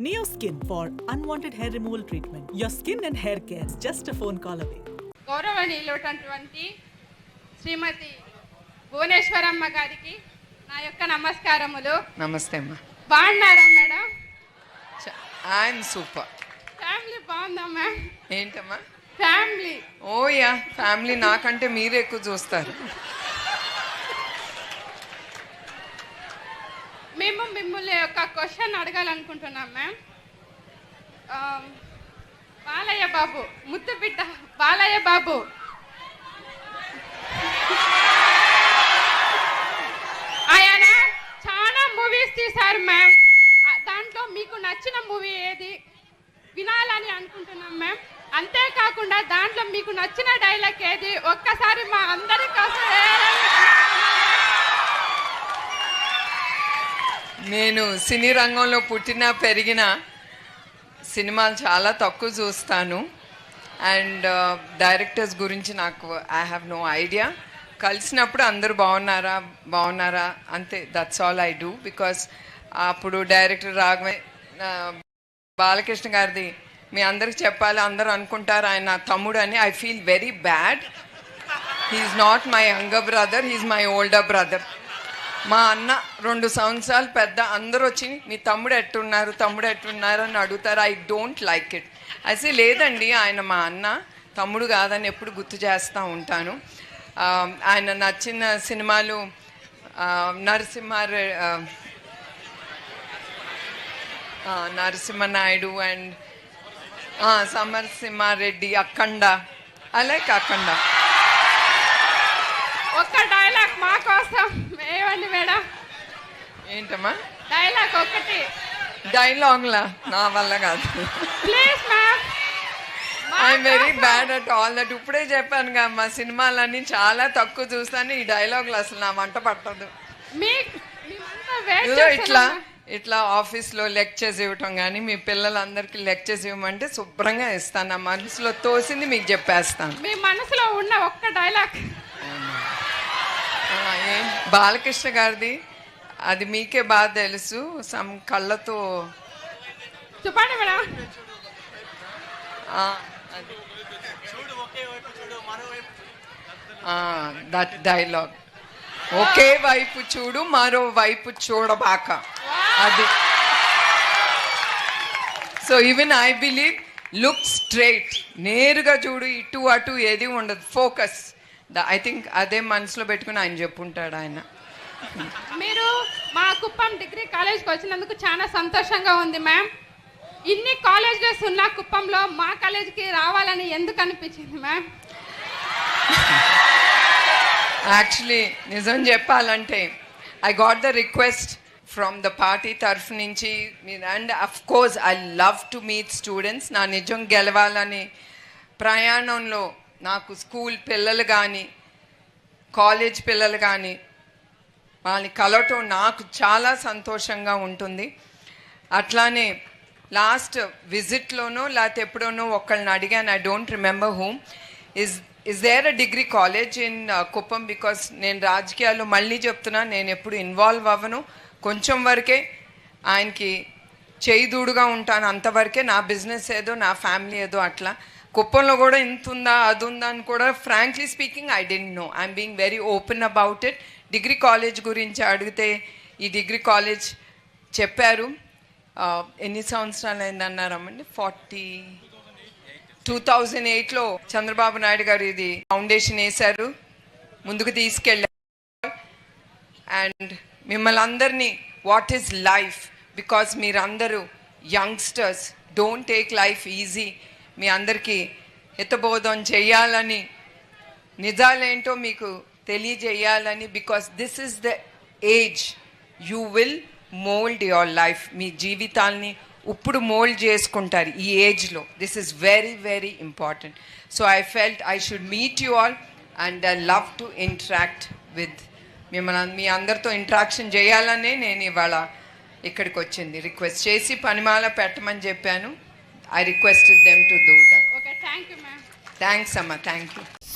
Neo Skin for unwanted hair removal treatment. Your skin and hair care is just a phone call away. గౌరవనీయులటువంటి Shrimati Bhuvaneswaramma గారికి నా యొక్క నమస్కారములు. నమస్తే అమ్మా. బాగున్నారా మేడం? I'm super. ఫ్యామిలీ బాగుందా మ్యామ్ ఏంటమ్మా? ఫ్యామిలీ ఓ యా ఫ్యామిలీ నాకంటే మీరు ఎక్కువ చూస్తారు. మిమ్మల్ని ఒక క్వశ్చన్ అడగాలనుకుంటున్నాం మ్యామ్ um, బాలయ్య బాబు ముద్దు బిడ్డ బాలయ్య బాబు. ఆయన చాలా మూవీస్ తీశారు మ్యామ్ దాంట్లో మీకు నచ్చిన మూవీ ఏది? వినాలని అనుకుంటున్నాం మ్యామ్ అంతేకాకుండా దాంట్లో మీకు నచ్చిన డైలాగ్ ఏది? ఒక్కసారి మా అందరి కోసం నేను సినీ రంగంలో పుట్టిన పెరిగిన సినిమాలు చాలా తక్కువ చూస్తాను. అండ్ డైరెక్టర్స్ గురించి నాకు ఐ హ్యావ్ నో ఐడియా కలిసినప్పుడు అందరూ బాగున్నారా బాగున్నారా అంతే that's all I do because అప్పుడు డైరెక్టర్ రాఘవే బాలకృష్ణ గారిది మీ అందరికి చెప్పాలి అందరూ అనుకుంటారు ఆయన తమ్ముడు అని I feel very bad he's not my younger brother he's my older brother మా అన్న రెండు సంవత్సరాలు పెద్ద అందరూ వచ్చి మీ తమ్ముడు ఎట్టున్నారు? తమ్ముడు ఎట్టున్నారు? అని అడుగుతారు. ఐ డోంట్ లైక్ ఇట్ అయితే లేదండి ఆయన మా అన్న తమ్ముడు కాదని ఎప్పుడు గుర్తు చేస్తూ ఉంటాను. ఆయన నచ్చిన సినిమాలు ఆ, నరసింహారె Narasimha Naidu and Samarasimha Reddy Akhanda. I like Akhanda dialogue మా కోసం వేయండి మేడం ఏంటమ్మా? డైలాగ్ ఒకటి. డైలాగ్లా నా వల్ల కాదు. Please ma'am I'm very bad at all that ఇప్పుడే చెప్పాను కదా మా సినిమాలన్నీ చాలా తక్కువ చూస్తాను ఈ డైలాగులు అసలు నా వంట పట్టదు. ఏదో ఇట్లా ఇట్లా ఆఫీస్లో లెక్చర్స్ ఇవ్వటం కానీ మీ పిల్లలందరికీ లెక్చర్స్ ఇవ్వమంటే శుభ్రంగా ఇస్తాను. నా మనసులో తోసింది మీకు చెప్పేస్తాను. మీ మనసులో ఉన్న ఒక్క డైలాగ్ బాలకృష్ణ గారిది? అది మీకే బాగా తెలుసు. సమ్ కళ్ళతో చెప్పండి మేడం. దట్ డైలాగ్ ఒకే వైపు చూడు మరో వైపు చూడబాక. అది. So even I believe look straight నేరుగా చూడు ఇటు అటు ఏది ఉండదు. ఫోకస్ ఐ థింక్ అదే మనసులో పెట్టుకుని ఆయన చెప్పుంటాడు ఆయన. మీరు మా కుప్పం డిగ్రీ కాలేజ్కి వచ్చినందుకు చాలా సంతోషంగా ఉంది మ్యామ్ ఇన్ని కాలేజెస్ ఉన్న కుప్పంలో మా కాలేజీకి రావాలని ఎందుకు అనిపించింది మ్యామ్ యాక్చువల్లీ నిజం చెప్పాలంటే I got the request from the party తరఫు నుంచి. And of course I love to meet students నా నిజం గెలవాలని ప్రయాణంలో నాకు స్కూల్ పిల్లలు కానీ కాలేజ్ పిల్లలు కానీ వాళ్ళని కలవటం నాకు చాలా సంతోషంగా ఉంటుంది. అట్లానే లాస్ట్ విజిట్లోనో లేకపోతే ఎప్పుడోనో ఒకళ్ళని అడిగాను I don't remember home is is there a degree college in Kuppam because నేను రాజకీయాలు మళ్ళీ చెప్తున్నా నేను ఎప్పుడు ఇన్వాల్వ్ అవ్వను. కొంచెం వరకే ఆయనకి చేయిదూడుగా ఉంటాను. అంతవరకే నా బిజినెస్ ఏదో నా ఫ్యామిలీ ఏదో అట్లా. కుప్పంలో కూడా ఇంత ఉందా అది ఉందా అని కూడా frankly speaking I don't know I'm being very open about it degree college గురించి అడిగితే ఈ డిగ్రీ కాలేజ్ చెప్పారు. ఎన్ని సంవత్సరాలు అయిందన్నారమ్మండి ఫార్టీ టూ థౌజండ్ ఎయిట్లో చంద్రబాబు నాయుడు గారు ఇది ఫౌండేషన్ వేశారు. ముందుకు తీసుకెళ్ళారు. అండ్ మిమ్మల్ని అందరినీ వాట్ ఈస్ లైఫ్? బికాస్ మీరందరూ youngsters. Don't take life easy. మీ అందరికీ హితబోధం చేయాలని నిజాలేంటో మీకు తెలియజేయాలని because this is the age you will mould your life మీ జీవితాల్ని ఇప్పుడు మోల్డ్ చేసుకుంటారు ఈ ఏజ్లో this is very very important so I felt I should meet you all and I love to interact with మిమ్మల్ని మీ అందరితో ఇంటరాక్షన్ చేయాలనే నేను ఇవాళ ఇక్కడికి వచ్చింది. రిక్వెస్ట్ చేసి పనిమాల పెట్టమని చెప్పాను. I requested them to do that okay thank you ma'am thanks అమ్మా. Thank you